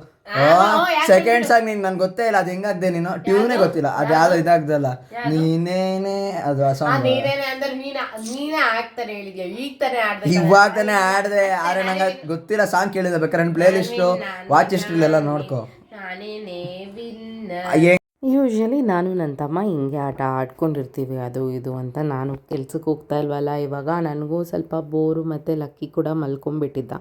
ಸೆಕೆಂಡ್ ಸಾಂಗ್ ನೀನ್ ನನ್ಗೆ ಗೊತ್ತೇ ಇಲ್ಲ ಅದು ಹೆಂಗಾಗ್ದೆ ನೀನು? ಟ್ಯೂನೇ ಗೊತ್ತಿಲ್ಲ ಅದು ಯಾವ್ದು ಇದಾಗ್ದಲ್ಲ. ನೀನೇನೆ ಅದು ಆ ಸಾಂಗ್
ನೀನೇನೆ ಅಂದ್ರೆ ನೀನ ನೀನೇ ಆಗ್ತಾನೆ ಹೇಳಿದ್ಯಾ? ಈಗ ತಾನೇ ಆಡ್ದೆ
ಇವಾಗ ತಾನೇ ಆಡ್ದೆ. ಆದ್ರೆ ನಂಗೆ ಗೊತ್ತಿಲ್ಲ ಸಾಂಗ್ ಕೇಳಿದ ಬೇಕಾದ್ರೆ ನನ್ನ ಪ್ಲೇ ಲಿಸ್ಟ್ ವಾಚ್ ಹಿಸ್ಟ್ರಿಲೆಲ್ಲ ನೋಡ್ಕೋ.
ಯೂಶ್ವಲಿ ನಾನು ನನ್ನ ತಮ್ಮ ಹಿಂಗೆ ಆಟ ಆಡ್ಕೊಂಡಿರ್ತೀವಿ ಅದು ಇದು ಅಂತ. ನಾನು ಕೆಲ್ಸಕ್ಕೆ ಹೋಗ್ತಾ ಇಲ್ವಲ್ಲ ಇವಾಗ ನನಗೂ ಸ್ವಲ್ಪ ಬೋರು ಮತ್ತು ಲಕ್ಕಿ ಕೂಡ ಮಲ್ಕೊಂಬಿಟ್ಟಿದ್ದ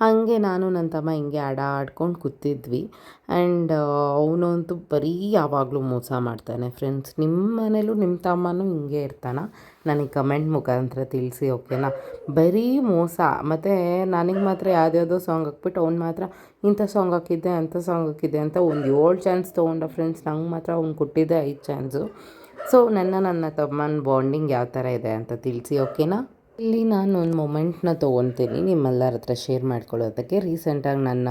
ಹಾಗೆ ನಾನು ನನ್ನ ತಮ್ಮ ಹಿಂಗೆ ಆಡಾಡ್ಕೊಂಡು ಕೂತಿದ್ವಿ. ಆ್ಯಂಡ್ ಅವನಂತೂ ಬರೀ ಯಾವಾಗಲೂ ಮೋಸ ಮಾಡ್ತಾನೆ ಫ್ರೆಂಡ್ಸ್ ನಿಮ್ಮ ಮನೇಲೂ ನಿಮ್ಮ ತಮ್ಮನೂ ಹಿಂಗೆ ಇರ್ತಾನ? ನನಗೆ ಕಮೆಂಟ್ ಮುಖಾಂತರ ತಿಳಿಸಿ ಓಕೆನಾ ಬರೀ ಮೋಸ. ಮತ್ತು ನನಗೆ ಮಾತ್ರ ಯಾವುದ್ಯಾವುದೋ ಸಾಂಗ್ ಹಾಕ್ಬಿಟ್ಟು ಅವ್ನು ಮಾತ್ರ ಇಂಥ ಸಾಂಗ್ ಹಾಕಿದ್ದೆ ಅಂಥ ಸಾಂಗ್ ಹಾಕಿದ್ದೆ ಅಂತ ಒಂದು ಏಳು ಚಾನ್ಸ್ ತೊಗೊಂಡ ಫ್ರೆಂಡ್ಸ್ ನಂಗೆ ಮಾತ್ರ ಅವ್ನು ಕೊಟ್ಟಿದ್ದೆ ಐದು ಚಾನ್ಸು ಸೊ ನನ್ನ ನನ್ನ ತಮ್ಮನ ಬಾಂಡಿಂಗ್ ಯಾವ ಥರ ಇದೆ ಅಂತ ತಿಳಿಸಿ ಓಕೆನಾ ಇಲ್ಲಿ ನಾನು ಒಂದು ಮೊಮೆಂಟ್ನ ತೊಗೊತೀನಿ ನಿಮ್ಮೆಲ್ಲರ ಹತ್ರ ಶೇರ್ ಮಾಡ್ಕೊಳ್ಳೋದಕ್ಕೆ. ರೀಸೆಂಟಾಗಿ ನನ್ನ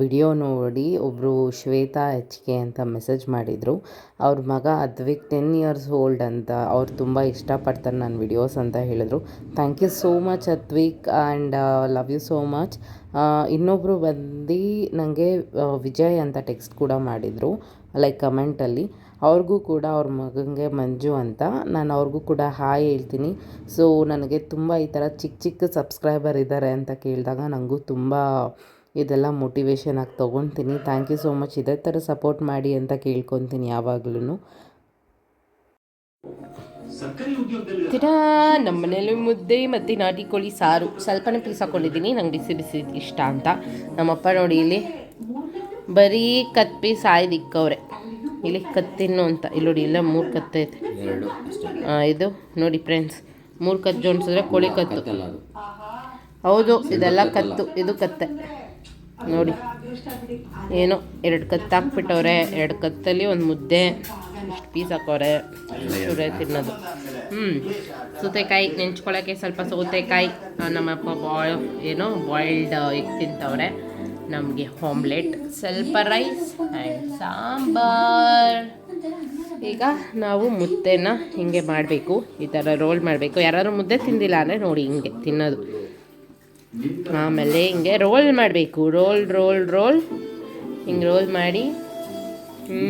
ವಿಡಿಯೋ ನೋಡಿ ಒಬ್ಬರು ಶ್ವೇತಾ ಎಚ್ ಕೆ ಅಂತ ಮೆಸೇಜ್ ಮಾಡಿದರು. ಅವ್ರ ಮಗ ಅದ್ವಿಕ್ ಟೆನ್ ಇಯರ್ಸ್ ಓಲ್ಡ್ ಅಂತ, ಅವ್ರು ತುಂಬ ಇಷ್ಟಪಡ್ತಾರೆ ನನ್ನ ವಿಡಿಯೋಸ್ ಅಂತ ಹೇಳಿದ್ರು. Thank you so much Advik and love you so much ಇನ್ನೊಬ್ಬರು ಬಂದು ನನಗೆ ವಿಜಯ್ ಅಂತ ಟೆಕ್ಸ್ಟ್ ಕೂಡ ಮಾಡಿದರು ಲೈಕ್ ಕಮೆಂಟಲ್ಲಿ ಅವ್ರಿಗೂ ಕೂಡ ಅವ್ರ ಮಗನಿಗೆ ಮಂಜು ಅಂತ ನಾನು ಅವ್ರಿಗೂ ಕೂಡ ಹಾಯ್ ಹೇಳ್ತೀನಿ. ಸೊ ನನಗೆ ತುಂಬ ಈ ಥರ ಚಿಕ್ಕ ಚಿಕ್ಕ ಸಬ್ಸ್ಕ್ರೈಬರ್ ಇದ್ದಾರೆ ಅಂತ ಕೇಳಿದಾಗ ನನಗೂ ತುಂಬ ಇದೆಲ್ಲ ಮೋಟಿವೇಶನ್ ಆಗಿ ತೊಗೊತೀನಿ ಥ್ಯಾಂಕ್ ಯು ಸೋ ಮಚ್ ಇದೇ ಥರ ಸಪೋರ್ಟ್ ಮಾಡಿ ಅಂತ ಕೇಳ್ಕೊತೀನಿ ಯಾವಾಗ್ಲೂ
ದಿನ ನಮ್ಮ ಮನೇಲಿ ಮುದ್ದೆ ಮತ್ತು ನಾಟಿ ಕೋಳಿ ಸಾರು. ಸ್ವಲ್ಪನೇ ಪೀಸ್ ಹಾಕೊಂಡಿದ್ದೀನಿ. ನಂಗೆ ಬಿಸಿ ಬಿಸಿ ಇಷ್ಟ ಅಂತ. ನಮ್ಮಪ್ಪ ನೋಡಿ ಇಲ್ಲಿ ಬರೀ ಕತ್ ಪೀಸ್ ಆಯ್ದು ಇಕ್ಕವ್ರೆ ಇಲ್ಲಿ ಕತ್ತಿನ್ನು ಅಂತ. ಇಲ್ಲಿ ನೋಡಿ ಇಲ್ಲ ಮೂರು ಕತ್ತೆ ಆ, ಇದು ನೋಡಿ ಫ್ರೆಂಡ್ಸ್ ಮೂರು ಕತ್ತು ಜೋಡಿಸಿದ್ರೆ ಕೋಳಿ ಕತ್ತು. ಹೌದು ಇದೆಲ್ಲ ಕತ್ತು ಇದು ಕತ್ತೆ. ನೋಡಿ ಏನು ಎರಡು ಕತ್ತು ಹಾಕ್ಬಿಟ್ಟವ್ರೆ ಎರಡು ಕತ್ತಲ್ಲಿ ಒಂದು ಮುದ್ದೆ ಇಷ್ಟು ಪೀಸ್ ಹಾಕವ್ರೆ ಸುರೇ ತಿನ್ನೋದು. ಹ್ಞೂ ಸೌತೆಕಾಯಿ ನೆಂಚ್ಕೊಳ್ಳೋಕ್ಕೆ ಸ್ವಲ್ಪ ಸೌತೆಕಾಯಿ ನಮ್ಮಪ್ಪ ಬಾಯ್ ಏನೋ ಬಾಯ್ಲ್ಡ್ ಎಗ್ ತಿಂತವ್ರೆ. ನಮಗೆ ಆಮ್ಲೆಟ್, ಸ್ವಲ್ಪ ರೈಸ್ ಆ್ಯಂಡ್ ಸಾಂಬಾರ್. ಈಗ ನಾವು ಮುದ್ದೆನ ಹಿಂಗೆ ಮಾಡಬೇಕು, ಈ ಥರ ರೋಲ್ ಮಾಡಬೇಕು. ಯಾರಾದರೂ ಮುದ್ದೆ ತಿಂದಿಲ್ಲ ಅಂದರೆ ನೋಡಿ ಹಿಂಗೆ ತಿನ್ನೋದು. ಆಮೇಲೆ ಹಿಂಗೆ ರೋಲ್ ಮಾಡಬೇಕು. ರೋಲ್ ರೋಲ್ ರೋಲ್ ಹಿಂಗೆ ರೋಲ್ ಮಾಡಿ. ಹ್ಞೂ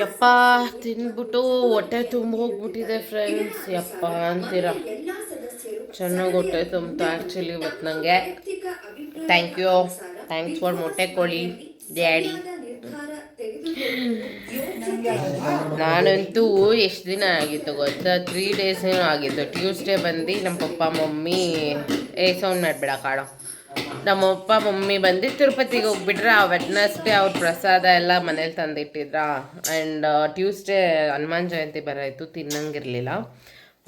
ಯಪ್ಪ, ತಿಂದ್ಬಿಟ್ಟು ಹೊಟ್ಟೆ ತುಂಬ ಹೋಗ್ಬಿಟ್ಟಿದೆ ಫ್ರೆಂಡ್ಸ್ ಯಪ್ಪ ಅಂತೀರ. ಚೆನ್ನಾಗಿ ಹೊಟ್ಟೆ ತುಂಬಿತು ಆ್ಯಕ್ಚುಲಿ ಇವತ್ತು ನನಗೆ ಥ್ಯಾಂಕ್ ಯು ಥ್ಯಾಂಕ್ಸ್ ಫಾರ್ ಮೊಟ್ಟೆ ಕೋಳಿ ಡ್ಯಾಡಿ ನಾನಂತೂ ಎಷ್ಟು ದಿನ ಆಗಿತ್ತು ಗೊತ್ತಾ? ತ್ರೀ ಡೇಸ್ ಏನೋ ಆಗಿತ್ತು. ಟ್ಯೂಸ್ಡೇ ಬಂದು ನಮ್ಮ ಪಪ್ಪ, ಮಮ್ಮಿ, ಏ, ಸೌಂಡ್ ಮಾಡಬೇಡ ಕಾಡೋ ನಮ್ಮ ಅಪ್ಪ ಮಮ್ಮಿ ಬಂದು ತಿರುಪತಿಗೆ ಹೋಗ್ಬಿಟ್ರೆ. ಆ ವೆಡ್ನಸ್ಡೇ ಅವ್ರ ಪ್ರಸಾದ ಎಲ್ಲ ಮನೇಲಿ ತಂದಿಟ್ಟಿದ್ರ? ಆ್ಯಂಡ್ ಟ್ಯೂಸ್ಡೇ ಹನುಮಾನ್ ಜಯಂತಿ ಬರೋಯ್ತು, ತಿನ್ನಂಗಿರಲಿಲ್ಲ.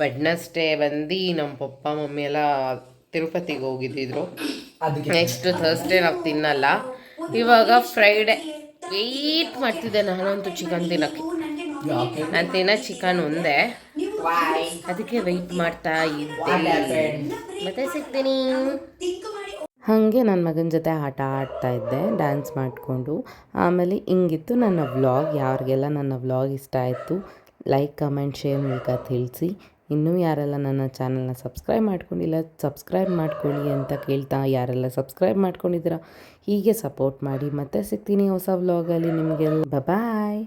ವೆಡ್ನಸ್ಡೇ ಬಂದು ನಮ್ಮ ಪಪ್ಪ, ಮಮ್ಮಿ ಎಲ್ಲ ತಿರುಪತಿಗೆ ಹೋಗಿದ್ದಿದ್ರು.
ಅದಕ್ಕೆ
ನೆಕ್ಸ್ಟ್ ಥರ್ಸ್ಡೇ ನಾವು ತಿನ್ನಲ್ಲ. ಇವಾಗ ಫ್ರೈಡೆ ವೆಯ್ಟ್ ಮಾಡ್ತಿದ್ದೆ ನಾನಂತೂ ಚಿಕನ್ ತಿನ್ನೋಕ್ಕೆ. ನಾನು ತಿನ್ನೋ ಚಿಕನ್ ಒಂದೇ. ಅದಕ್ಕೆ ವೆಯ್ಟ್ ಮಾಡ್ತಾ ಇದ್ದೆ ಮತ್ತೆ ಸಿಗ್ತೀನಿ.
ಹಾಗೆ ನನ್ನ ಮಗನ ಜೊತೆ ಆಟ ಆಡ್ತಾ ಇದ್ದೆ ಡ್ಯಾನ್ಸ್ ಮಾಡಿಕೊಂಡು. ಆಮೇಲೆ ಹಿಂಗಿತ್ತು ನನ್ನ ವ್ಲಾಗ್ ಯಾರಿಗೆಲ್ಲ ನನ್ನ ವ್ಲಾಗ್ ಇಷ್ಟ ಆಯಿತು ಲೈಕ್ ಕಮೆಂಟ್ ಶೇರ್ ಮೂಲಕ ತಿಳಿಸಿ. ಇನ್ನೂ ಯಾರೆಲ್ಲ ನನ್ನ ಚಾನಲ್ನ ಸಬ್ಸ್ಕ್ರೈಬ್ ಮಾಡ್ಕೊಂಡಿಲ್ಲ, ಸಬ್ಸ್ಕ್ರೈಬ್ ಮಾಡ್ಕೊಳ್ಳಿ ಅಂತ ಕೇಳ್ತಾ ಯಾರೆಲ್ಲ ಸಬ್ಸ್ಕ್ರೈಬ್ ಮಾಡ್ಕೊಂಡಿದ್ದೀರಾ, ಹೀಗೆ ಸಪೋರ್ಟ್ ಮಾಡಿ ಮತ್ತೆ ಸಿಗ್ತೀನಿ ಹೊಸ ವ್ಲಾಗಲ್ಲಿ ನಿಮಗೆಲ್ಲ. ಬಾಯ್